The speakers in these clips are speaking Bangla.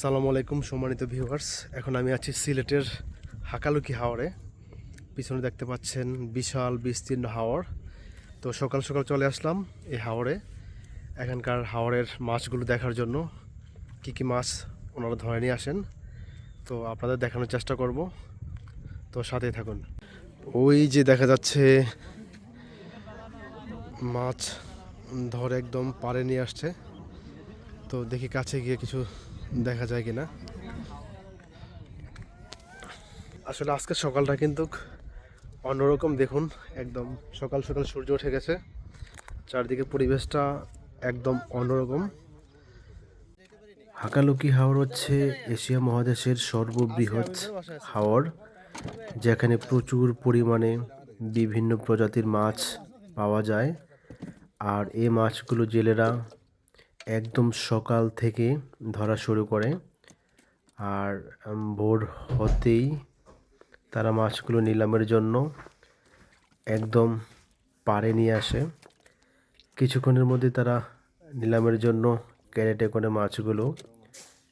আসসালামু আলাইকুম সম্মানিত ভিউয়ার্স এখন আমি আছি সিলেটের হাকালুকি হাওরে। পিছনে দেখতে পাচ্ছেন বিশাল বিস্তীর্ণ হাওর। তো সকাল সকাল চলে আসলাম এই হাওরে, এখানকার হাওরের মাছগুলো দেখার জন্য। কি কি মাছ ওনারা ধরে নিয়ে আসেন। তো আপনাদের দেখানোর চেষ্টা করব। তো সাথেই থাকুন। ওই যে দেখা যাচ্ছে মাছ ধরে একদম পারে নিয়ে আসছে। তো দেখি কাছে গিয়ে কিছু দেখা যায় কিনা। আসলে আজকের সকালটা কিন্তু অন্যরকম দেখুন, একদম সকাল সকাল সূর্য উঠে গেছে। চারদিকে পরিবেশটা একদম অন্যরকম। হাকালুকি হাওর হচ্ছে এশিয়া মহাদেশের সর্ববৃহৎ হাওর, যেখানে প্রচুর পরিমাণে বিভিন্ন প্রজাতির মাছ পাওয়া যায়। আর এই মাছগুলো জেলেরা একদম সকাল থেকে ধরা শুরু করে। আর ভোর হতেই তারা মাছগুলো নিলামের জন্য একদম পাড়ে নিয়ে আসে। কিছুক্ষণের মধ্যে তারা নিলামের জন্য ক্যারেটে করে মাছগুলো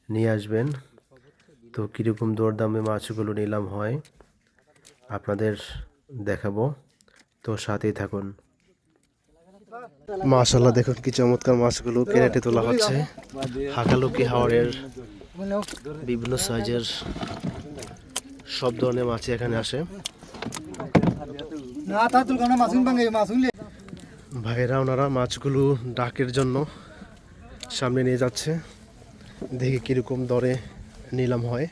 নিয়ে আসবেন। তো কীরকম দরদামে মাছগুলো নিলাম হয় আপনাদের দেখাবো। তো সাথেই থাকুন। মাশাল্লাহ দেখুন কি চমৎকার মাছগুলো কেরেটে তোলা হচ্ছে। হাকালুকি হাওরের বিভিন্ন সাইজের সব ধরনের মাছ এখানে আসে। ভাইরা ওনারা মাছগুলো ডাকের জন্য সামনে নিয়ে যাচ্ছে। দেখি কীরকম দরে নিলাম হয়।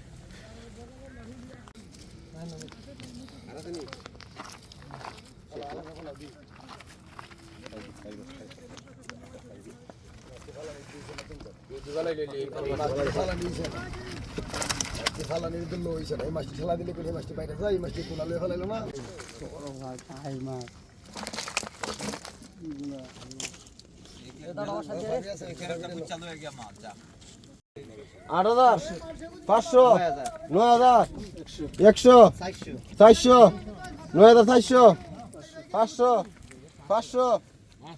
আট হাজার পাঁচশো নয় হাজার একশো চারশো নয় হাজার চারশো পাঁচশো পাঁচশো।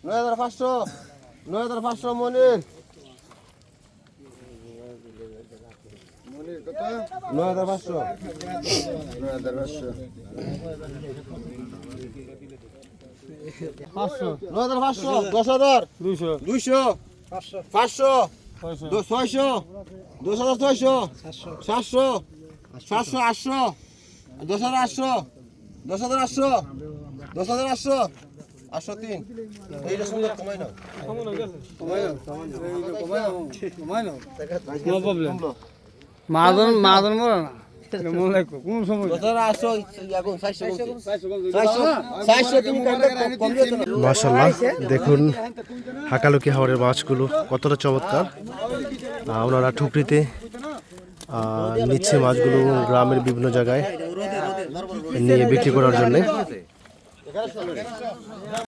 নয় হাজার পাঁচশো নয় হাজার পাঁচশো মনির। নয় হাজার পাঁচশো। নয় হাজার পাঁচশো নয় হাজার পাঁচশো দশ হাজার দুইশো। দুইশো। পাঁচশো। ছয়শো। দশ হাজার ছয়শো। সাতশো। সাতশো। আটশো। দশ হাজার আটশো। দশ হাজার আটশো। দশ হাজার আটশো। তিন এইটা সুন্দর কমাই নাও। কমাই নাও। না। না। দেখুন হাকালুকি হাওরের মাছগুলো কতটা চমৎকার। ওনারা ঠুকরিতে নিচ্ছে মাছগুলো গ্রামের বিভিন্ন জায়গায় নিয়ে বিক্রি করার জন্যে। Gracias.